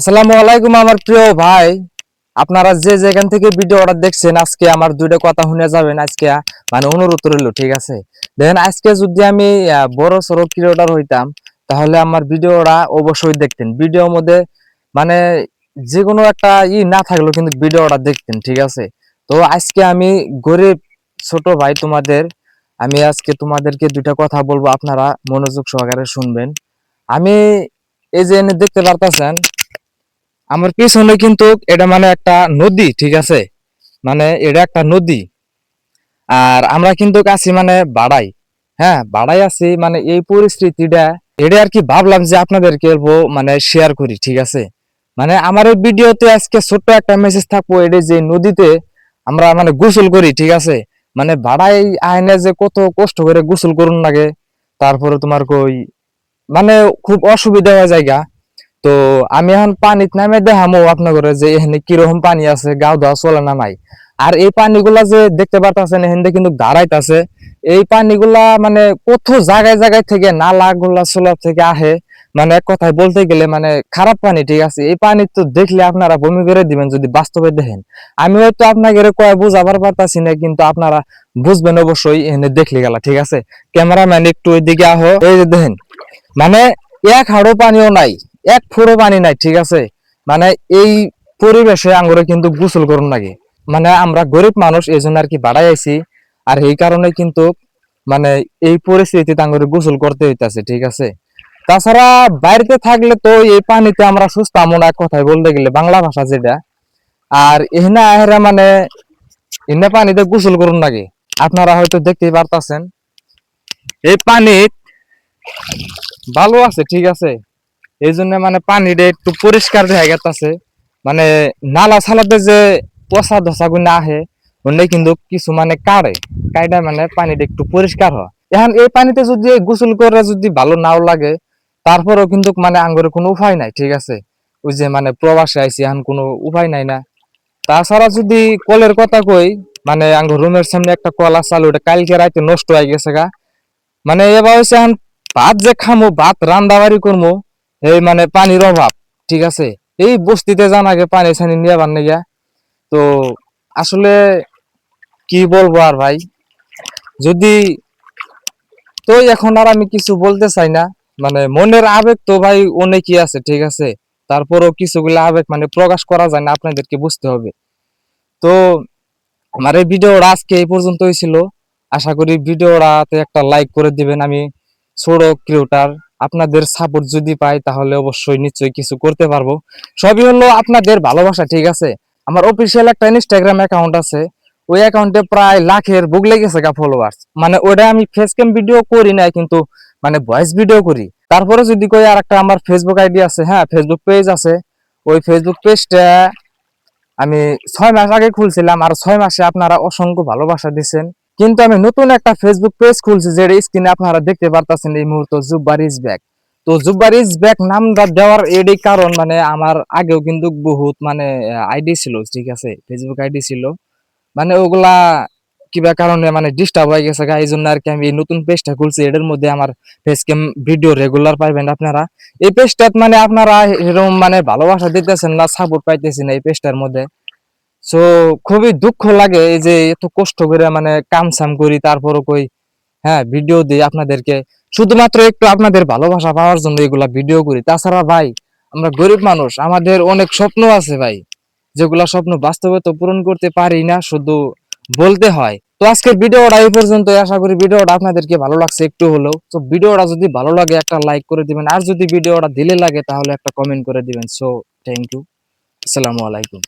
আসসালামু আলাইকুম আমার প্রিয় ভাই। আপনারা যে যেখান থেকে ভিডিও অর্ডার দেখছেন, আজকে আমার দুইটা কথা শুনে যাবেন। আজকে মানে অনুরোধ রইল, ঠিক আছে? দেখেন আজকে যদি আমি বড় সড়ো ক্রিয়েটার হইতাম, তাহলে আমার ভিডিওটা অবশ্যই দেখতেন। ভিডিওর মধ্যে মানে যে কোনো একটা ই না থাকলেও কিন্তু ভিডিও ভিডিওটা দেখতেন, ঠিক আছে? তো আজকে আমি গরিব ছোট ভাই তোমাদের, আমি আজকে তোমাদেরকে দুইটা কথা বলব, আপনারা মনোযোগ সহকারে শুনবেন। আমি এই যে এনে দেখতে পারতেছেন আমার পিছনে কিন্তু এটা মানে একটা নদী, ঠিক আছে? মানে এটা একটা নদী। আর আমরা কিন্তু আছি মানে বাড়াই। হ্যাঁ বাড়াই আছি মানে এই পরিস্থিতিটা, এটা আর কি ভাবলাম যে আপনাদেরকে মানে শেয়ার করি, ঠিক আছে? মানে আমার এই ভিডিওতে আজকে ছোট্ট একটা মেসেজ থাকব, এটা যে নদীতে আমরা মানে গোসল করি, ঠিক আছে? মানে বাড়াই আইনে যে কত কষ্ট করে গোসল করুন লাগে, তারপরে তোমার কই মানে খুব অসুবিধা হয়ে জায়গা। তো আমি এখন পানিত নামে দেখামো আপনাদের যে এখানে কীরকম পানি আছে, গাও ধোয়া চলে না নাই। আর এই পানিগুলা যে দেখতে পারতেছেন, এখানে কিন্তু দাঁড়াইতেছে। এই পানিগুলা মানে কত জায়গায় জায়গায় থেকে নালা গুলা সোলা থেকে আহে। মানে এক কথায় বলতে গেলে মানে খারাপ পানি, ঠিক আছে? এই পানি তো দেখলে আপনারা বমি করে দিবেন যদি বাস্তবে দেখেন। আমি হয়তো আপনাকে কয়ে বুঝাবার পারতাছি না, কিন্তু আপনারা বুঝবেন অবশ্যই এখানে দেখলে গেলা, ঠিক আছে? ক্যামেরাম্যান একটু ওইদিকে আহো। এই যে দেখেন মানে এক হাড়ো পানিও নাই। এক ফুরো পানি নাই, ঠিক আছে? মানে এই পরিবেশে আঙ্গুরে কিন্তু গোসল করুন লাগে মানে আমরা গরিব মানুষ, এই জন্য আর কি বাড়াই আইছি। আর এই কারণে কিন্তু মানে এই পরিস্থিতিতে আঙ্গুরে গোসল করতে হইতাছে, ঠিক আছে? তাছাড়া বাড়িতে থাকলে তো এই পানিতে আমরা সুস্থ আমন এক কথায় বলতে গেলে বাংলা ভাষা যেটা, আর এখানে আহেরা মানে এনে পানিতে গোসল করুন লাগে আপনারা হয়তো দেখতেই পারতাছেন। এই পানি ভালো আছে, ঠিক আছে? এই জন্য মানে পানিটা একটু পরিষ্কার দেখা গেছে মানে নালা সালাতে যে পচা ধসা গুনা আহে ওনে কিন্তু কিছু মানে কাড়ে। কাইডা মানে পানিটা একটু পরিষ্কার হয়। এখন এই পানিতে যদি গোসল করে যদি ভালো নাও লাগে, তারপরেও কিন্তু মানে আঙ্গুরে কোনো উপায় নাই, ঠিক আছে? ওই যে মানে প্রবাসে আইছি, এখন কোনো উপায় নাই না। তাছাড়া যদি কলের কথা কই মানে আঙ্গুর রুমের সামনে একটা কল আছে ওটা কালকে রাতে নষ্ট হয়ে গেছে গা। মানে এবার হচ্ছে এখন ভাত যে খামো, ভাত রান্দাবাড়ি করব এই মানে পানির অভাব, ঠিক আছে? এই বস্তিতে যান আগে পানি ছানি নিয়ে বান গিয়া তো আসলে কি বলব আর ভাই? যদি তো এখন আর আমি কিছু বলতে চাই না মানে মনের আবেগ তো ভাই অনেকই আছে, ঠিক আছে? তারপরও কিছুগুলো আবেগ মানে প্রকাশ করা যায় না, আপনাদেরকে বুঝতে হবে। তো আমার এই ভিডিওটা আজকে এই পর্যন্তই ছিল। আশা করি ভিডিওটাতে একটা লাইক করে দিবেন আমি ছোট ক্রিয়েটার আপনাদের সাপোর্ট যদি পাই, তাহলে অবশ্যই নিশ্চয়ই কিছু করতে পারব। সবই হলো আপনাদের ভালোবাসা, ঠিক আছে? আমার অফিসিয়াল একটা ইনস্টাগ্রাম অ্যাকাউন্ট আছে। ওই অ্যাকাউন্টে প্রায় লাখের বুক লেগেছে গা ফলোয়ার্স মানে ওটা আমি ফেস ক্যাম ভিডিও করি না কিন্তু মানে ভয়েস ভিডিও করি। তারপরে যদি কই আর একটা আমার ফেসবুক আইডি আছে হ্যাঁ ফেসবুক পেজ আছে। ওই ফেসবুক পেজটা আমি ছয় মাস আগে খুলছিলাম, আর ছয় মাসে আপনারা অসংখ্য ভালোবাসা দিচ্ছেন কিন্তু আমি নতুন একটা ফেসবুক পেজ খুলছি, যেটা স্ক্রিনে আপনারা দেখতে পারতেছেন এই মুহূর্তে জুব্বার ইজ ব্যাক তো জুব্বার ইজ ব্যাক নামটা দেওয়ার এটাই কারণ মানে আমার আগেও কিন্তু বহুত মানে আইডি ছিল, ঠিক আছে ফেসবুক আইডি ছিল। মানে ওগুলা কিবা কারণে মানে ডিস্টার্ব হয়ে গেছে এই জন্য আর কি আমি এই নতুন পেজটা খুলছি। এটার মধ্যে আমার ফেস ক্যাম ভিডিও রেগুলার পাইবেন আপনারা। এই পেজটাত মানে আপনারা এরকম মানে ভালোবাসা দিতেছেন না সাপোর্ট পাইতেছেন এই পেজটার মধ্যে। সো খুবই দুঃখ লাগে এই যে এত কষ্ট করে মানে কাম সাম করি, তারপরও কই হ্যাঁ ভিডিও দিই আপনাদেরকে। শুধুমাত্র একটু আপনাদের ভালোবাসা পাওয়ার জন্য এগুলা ভিডিও করি। তাছাড়া ভাই, আমরা গরিব মানুষ, আমাদের অনেক স্বপ্ন আছে ভাই, যেগুলা স্বপ্ন বাস্তবে তো পূরণ করতে পারি না, শুধু বলতে হয়। তো আজকের ভিডিওটা এই পর্যন্ত আশা করি ভিডিওটা আপনাদেরকে ভালো লাগছে একটু হলেও। তো ভিডিওটা যদি ভালো লাগে, একটা লাইক করে দিবেন, আর যদি ভিডিওটা দিলে লাগে, তাহলে একটা কমেন্ট করে দিবেন। সো থ্যাংক ইউ আসসালামু আলাইকুম